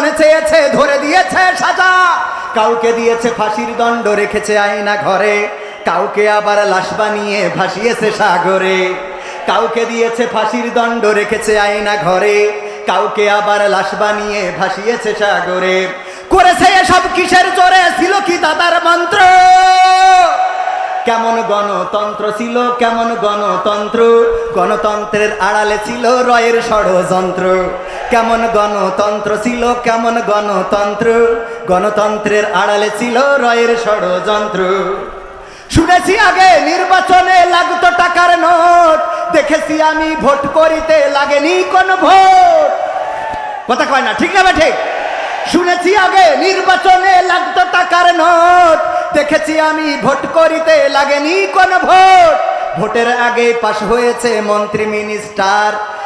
মনে চেয়েছে, ধরে দিয়েছে সাজা। কাউকে দিয়েছে ফাঁসির দণ্ড, রেখেছে আয়না ঘরে। কাউকে আবার লাশ বানিয়ে ভাসিয়েছে সাগরে। কাউকে দিয়েছে ফাঁসির দণ্ড, রেখেছে আয়না ঘরে। কাউকে আবার লাশ বানিয়ে ভাসিয়েছে সাগরে। করেছে এসব কিসের জোরে? ছিল কি দাদার মন্ত্র? কেমন গণতন্ত্র ছিল, কেমন গণতন্ত্র? গণতন্ত্রের আড়ালে ছিল রয়ের ষড়যন্ত্র। কেমন গণতন্ত্র ছিল, কেমন গণতন্ত্র? গণতন্ত্রের আড়ালে ছিল রয়ের ষড়যন্ত্র। শুনেছি আগে নির্বাচনে লাগতো টাকার নোট, দেখেছি আমি ভোট করিতে লাগেনি কোন ভোট। কথা কয় না, ঠিক না ঠিক? শুনেছি আগে নির্বাচনে লাগতো টাকার নোট, দেখেছি আমি ভোট করিতে লাগেনি কোন ভোট। ভোটের আগে পাশ হয়েছে মন্ত্রী, মিনিস্টার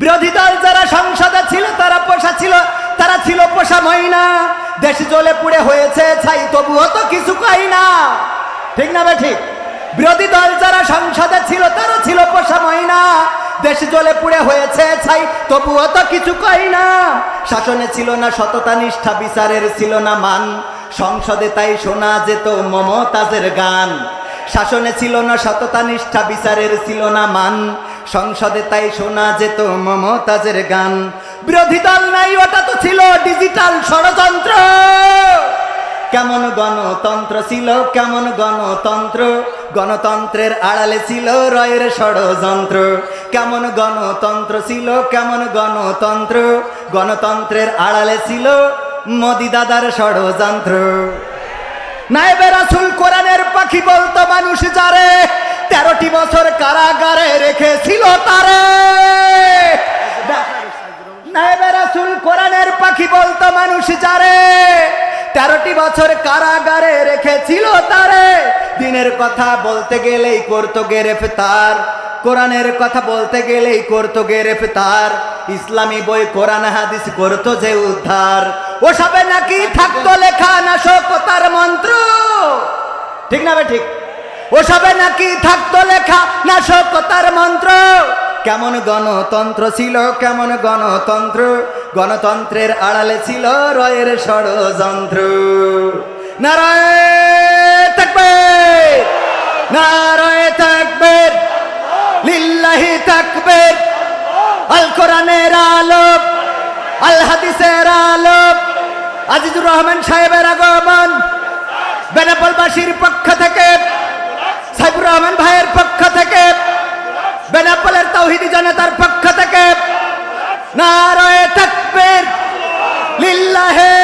বিরোধী দল যারা সংসদে ছিল, তারা পোষা ছিল, তারা ছিল পোষা ময়না। দেশ জলে পুড়ে হয়েছে ছাই, তবুও তো কিছু কই না। ঠিক না বে ঠিক? বিরোধী দল যারা সংসদে ছিল, তারা ছিল পোষা ময়না। দেশ জলে পুড়ে হয়েছে ছাই, তবুও তো কিছু কই না। শাসনে ছিল না সততা, নিষ্ঠা, বিচারের ছিল না মান। সংসদে তাই শোনা যেত মমতাজের গান। শাসনে ছিল না সততা, নিষ্ঠা, বিচারের ছিল না মান। সংসদে তাই শোনা যেত মমতাজের গান। বিরোধী দল নাই, ওটা তো ছিল ডিজিটাল ষড়যন্ত্র। কেমন গণতন্ত্র ছিল, কেমন গণতন্ত্র? গণতন্ত্রের আড়ালে ছিল রয়ের ষড়যন্ত্র। কেমন গণতন্ত্র ছিল, কেমন গণতন্ত্র? গণতন্ত্রের আড়ালে ছিল মোদি দাদার ষড়যন্ত্র। নাইবে রাসুল কোরআনের পাখি বলতো, মানুষ যারে তেরোটি বছর কারাগারে রেখেছিল তারে। নাইবে রাসুল, কোরআনের পাখি বলতো মানুষ যারে। তেরোটি বছর কারাগারে রেখেছিল তারে। দিনের কথা বলতে গেলেই করতো গেরেফতার। কোরআনের কথা বলতে গেলেই করতো গেরেফতার। ইসলামী বই, কোরআন, হাদিস করতো যে উদ্ধার। ও সবে নাকি থাকতো লেখা না শোকতার মন্ত্র। ঠিক না বে ঠিক? ও সবে নাকি থাকতো লেখা না শোকতার মন্ত্র? কেমন গণতন্ত্র ছিল, কেমন গণতন্ত্র? গণতন্ত্রের আড়ালে ছিল রয়ের ষড়যন্ত্র। নারায় থাকবে! নারায় থাকবে! লিল্লাহি থাকবে! আল কোরআনের আলোক, আল হাদিসের আলোক, আজিজুর রহমান সাহেবের আগমন, বেনাপলবাসীর পক্ষ থেকে সাইবুর রহমান ভাইয়ের পক্ষ থেকে বেনাপলের তৌহিদি জনতার পক্ষ থেকে নারায় তাকবীর লিল্লাহে